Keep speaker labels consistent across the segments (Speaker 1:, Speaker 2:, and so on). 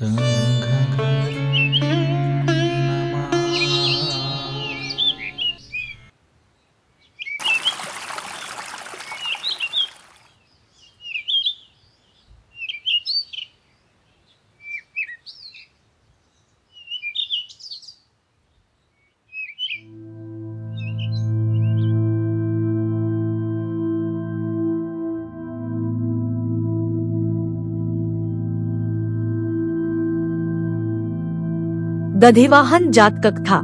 Speaker 1: Sun. Dadhivahan जातकथा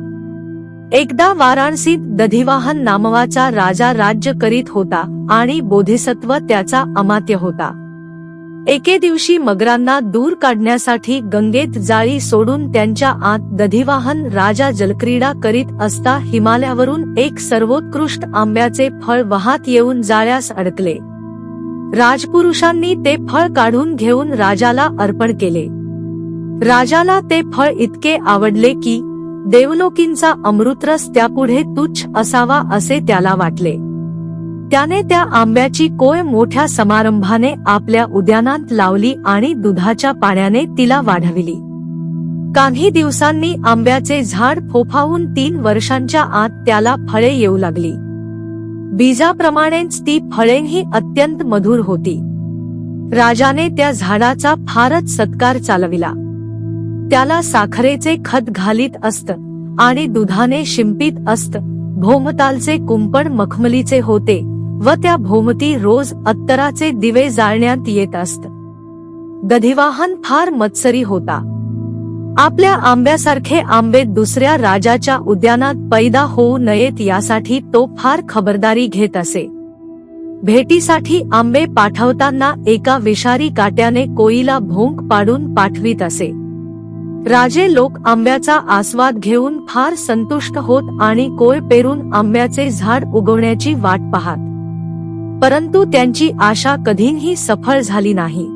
Speaker 1: एकदा वाराणसीत दधिवाहन नामवाचा राजा राज्य करीत होता आणि बोधिसत्व त्याचा अमात्य होता। एके दिवशी मगरांना दूर काढण्यासाठी गंगेत जाळी सोडून त्यांच्या आत दधिवाहन राजा जलक्रीडा करीत असता हिमालयावरून एक सर्वोत्कृष्ट आंब्याचे फळ वाहत येऊन जाळ्यास अडकले। राजपुरुषांनी ते फळ काढून घेऊन राजाला अर्पण केले। राजाला ते फळ इतके आवडले की देवलोकींचा अमृतरस त्यापुढे तुच्छ असावा असे त्याला वाटले. त्याने त्या आंब्याची कोय मोठ्या समारंभाने आपल्या उद्यानात लावली आणि दुधाच्या पाण्याने तिला वाढविली. काही दिवसांनी आंब्याचे झाड फोफावून तीन वर्षांच्या आत त्याला फळे येऊ लागली. बीजाप्रमाणेच ती फळेही अत्यंत मधुर होती. राजाने त्या झाडाचा फारच सत्कार चालविला. त्याला साखरेचे खत घालीत असत आणि दुधाने शिंपित असत. भोमतालचे कुंपण मखमलीचे होते व त्या भोमती रोज अत्तराचे दिवे जाळण्यात येत असत. दधिवाहन फार मत्सरी होता. आपल्या आंब्यासारखे आंबे दुसऱ्या राजाच्या उद्यानात पैदा होऊ नयेत यासाठी तो फार खबरदारी घेत असे. भेटीसाठी आंबे पाठवताना एका विषारी काट्याने कोईला भोंक पाडून पाठवीत असे. राजे लोक आंब्याचा आस्वाद घेऊन फार संतुष्ट होत आणि कोय पेरून आंब्याचे झाड उगवण्याची वाट पाहत. परंतु त्यांची आशा कधीही सफळ झाली नाही.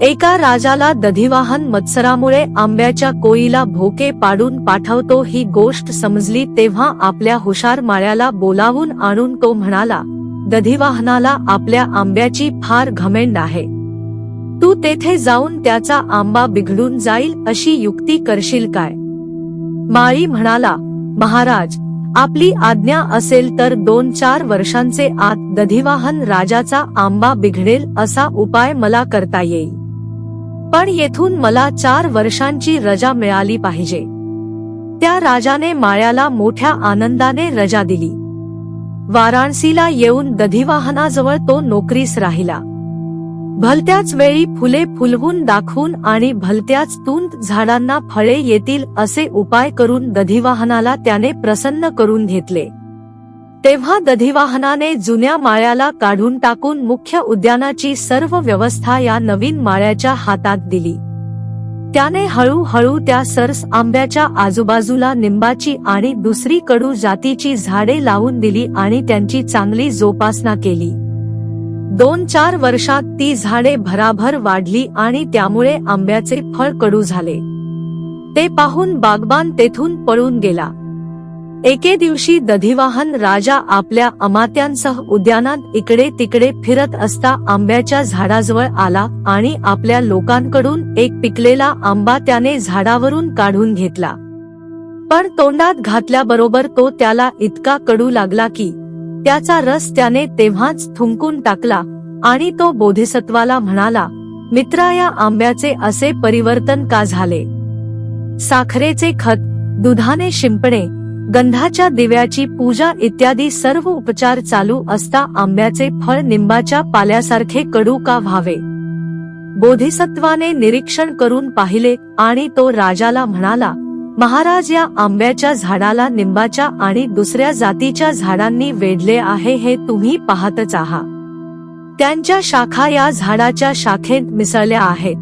Speaker 1: एका राजाला दधिवाहन मत्सरामुळे आंब्याच्या कोईला भोके पाडून पाठवतो ही गोष्ट समजली तेव्हा आपल्या हुशार माळ्याला बोलावून आणून तो म्हणाला दधिवाहनाला आपल्या आंब्याची फार घमेंड आहे. तू तेथे जाऊन त्याचा आंबा बिघडून जाईल अशी युक्ती करशील काय? माळी म्हणाला महाराज आपली आज्ञा असेल तर दोन चार वर्षांचे आत दधिवाहन राजाचा आंबा बिघडेल असा उपाय मला करता येईल. पण येथून मला चार वर्षांची रजा मिळाली पाहिजे. त्या राजाने माळ्याला मोठ्या आनंदाने रजा दिली. वाराणसीला येऊन दधिवाहनाजवळ तो नोकरीस राहिला. भलत्याच वेळी फुले फुलवून दाखवून आणि भलत्याच तुंत झाडांना फळे येतील असे उपाय करून दधिवाहनाला त्याने प्रसन्न करून घेतले. तेव्हा दधिवाहनाने जुन्या माळ्याला काढून टाकून मुख्य उद्यानाची सर्व व्यवस्था या नवीन माळ्याच्या हातात दिली. त्याने हळूहळू त्या सरस आंब्याच्या आजूबाजूला निंबाची आणि दुसरी कडू जातीची झाडे लावून दिली आणि त्यांची चांगली जोपासना केली. दोन चार वर्षात ती झाडे भराभर वाढली आणि त्यामुळे आंब्याचे फळ कडू झाले. ते पाहून बागबान तेथून पळून गेला. एके दिवशी दधिवाहन राजा आपल्या अमात्यांसह उद्यानात इकडे तिकडे फिरत असता आंब्याच्या झाडाजवळ आला आणि आपल्या लोकांकडून एक पिकलेला आंबा त्याने झाडावरून काढून घेतला. पण तोंडात घातल्याबरोबर तो त्याला इतका कडू लागला की त्याचा रस त्याने तेव्हाच थुंकून टाकला आणि तो बोधिसत्वाला म्हणाला मित्रा या आंब्याचे असे परिवर्तन का झाले? साखरेचे खत दुधाने शिंपणे गंधाच्या दिव्याची पूजा इत्यादी सर्व उपचार चालू असता आंब्याचे फळ निंबाच्या पाल्यासारखे कडू का व्हावे? बोधिसत्वाने निरीक्षण करून पाहिले आणि तो राजाला म्हणाला महाराज या आंब्याच्या झाडाला निंबाच्या आणि दुसऱ्या जातीच्या झाडांनी वेढले आहे हे तुम्ही पाहतच आहात त्यांच्या शाखा या झाडाच्या शाखेत मिसळल्या आहेत.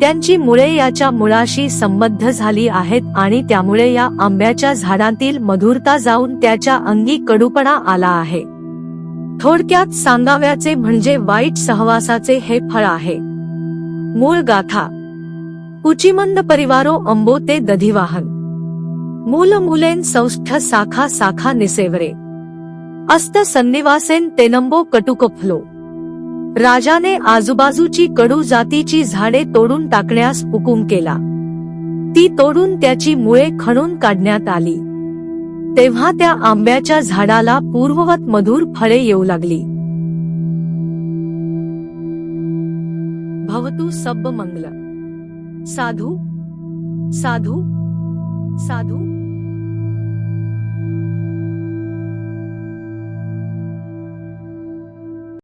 Speaker 1: त्यांची मुळे याच्या मुळाशी संबद्ध झाली आहेत आणि त्यामुळे या आंब्याच्या झाडांतील मधुरता जाऊन त्याच्या अंगी कडूपणा आला आहे. थोडक्यात सांगाव्याचे म्हणजे वाईट सहवासाचे हे फळ आहे. मूळ गाथा कुचिमंद परिवारो अंबो ते दधिवाहन। मूल मुलेन सौष्ठ साखा साखा निसेवरे। अस्त सन्निवासेन तेनंबो कटुकफलो। राजाने आजूबाजूची कडू जातीची झाडे तोडून टाकण्यास हुकूम केला। ती तोडून त्याची मुळे खणून काढण्यात आली। तेव्हा त्या आंब्याच्या झाडाला पूर्ववत मधुर फळे येऊ लागली। भवतु सब मंगल साधू साधू साधू.